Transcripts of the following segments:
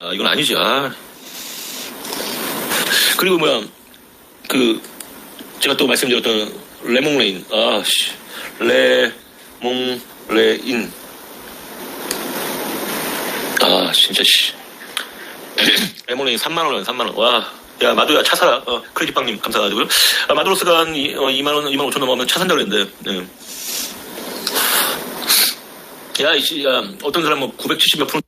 아, 이건 아니지. 아. 그리고 뭐야, 그, 제가 또 말씀드렸던 레몽레인. 아, 씨. 레몽레인. 아, 진짜, 씨. 레몽레인 3만원, 3만원. 와. 야, 마도야, 차 사라. 어, 크레딧빵님, 감사하고요. 아, 마도로스가 한 이, 어, 2만원, 2만 5천 넘으면 차 산다고 그랬는데, 네. 야, 이씨, 야, 어떤 사람 뭐 970몇 프로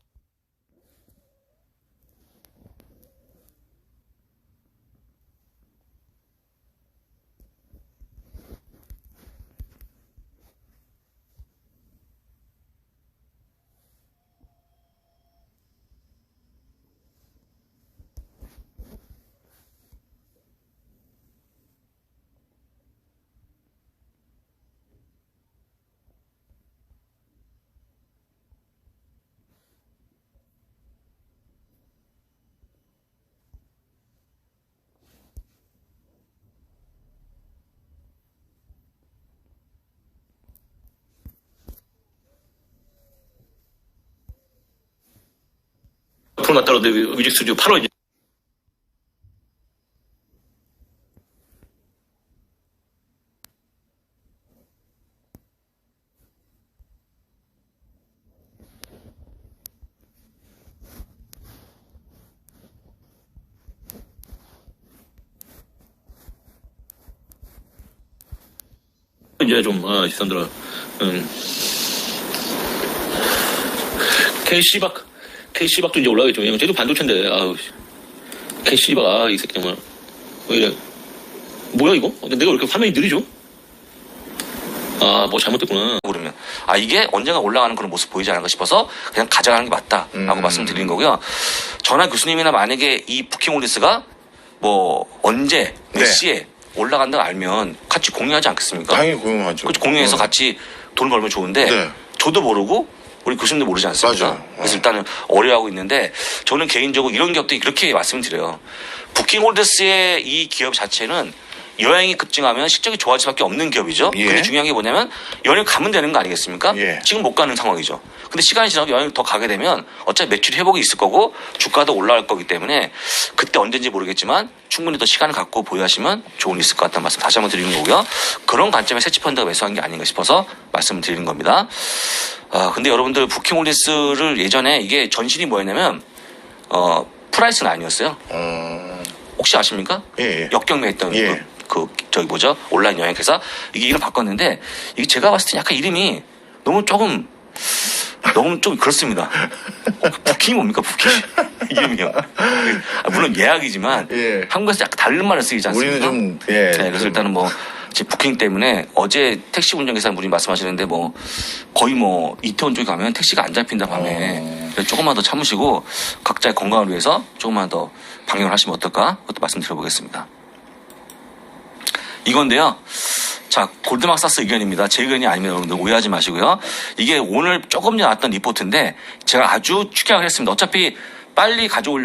났다고 그러는데 뮤직 스튜디오 8월 이제 좀, 아, 시선들아, 음. K씨박, K씨박도 이제 올라가겠죠. 왜냐면 쟤도 반도체인데, 아우, 씨. K씨박, 아, 이 새끼 정말. 왜 이래. 뭐야, 이거? 어, 내가 왜 이렇게 화면이 느리죠? 아, 뭐 잘못됐구나. 모르면 아 이게 언젠가 올라가는 그런 모습 보이지 않을까 싶어서 그냥 가져가는 게 맞다라고 음. 말씀드리는 거고요. 전화 교수님이나 만약에 이 부킹 올리스가 뭐 언제 몇 네. 시에 올라간다고 알면 같이 공유하지 않겠습니까? 당연히 고용하죠. 그렇죠. 공유해서 어. 같이 돈 벌면 좋은데 네. 저도 모르고 우리 교수님도 모르지 않습니까? 맞아요. 그래서 어. 일단은 어려워하고 있는데 저는 개인적으로 이런 기업들이 그렇게 말씀드려요. 부킹홀더스의 이 기업 자체는 여행이 급증하면 실적이 좋아질 수밖에 없는 기업이죠. 예. 근데 중요한 게 뭐냐면 여행 가면 되는 거 아니겠습니까? 예. 지금 못 가는 상황이죠. 근데 시간이 지나고 여행을 더 가게 되면 어차피 매출 회복이 있을 거고 주가도 올라갈 거기 때문에 그때 언제인지 모르겠지만 충분히 더 시간을 갖고 보유하시면 좋은 있을 것 같다는 말씀 다시 한번 드리는 거고요. 그런 관점에서 해치펀드가 매수한 게 아닌가 싶어서 말씀을 드리는 겁니다. 아, 근데 여러분들 부킹홀리스를 예전에 이게 전신이 뭐였냐면 어, 프라이스는 아니었어요. 어, 혹시 아십니까? 예, 예. 역경매했던 예. 그, 그 저기 뭐죠 온라인 여행회사 이게 이름 바꿨는데 이게 제가 봤을 때 약간 이름이 너무 조금 너무 좀 그렇습니다. 어, 부킹이 뭡니까 부킹 이름이요. 아, 물론 예약이지만 예. 한국에서 약간 다른 말을 쓰이지 않습니까? 우리는 좀, 예. 네, 그래서 좀- 일단은 뭐, 제 부킹 때문에 어제 택시 운전기사분이 말씀하시는데 뭐, 거의 뭐, 이태원 쪽에 가면 택시가 안 잡힌다 밤에. 어. 그래서 조금만 더 참으시고, 각자의 건강을 위해서 조금만 더 방역을 하시면 어떨까? 그것도 말씀드려보겠습니다. 이건데요. 자, 골드막사스 의견입니다. 제 의견이 아닙니다. 여러분들 오해하지 마시고요. 이게 오늘 조금 전에 나왔던 리포트인데, 제가 아주 축약을 했습니다. 어차피 빨리 가져오려고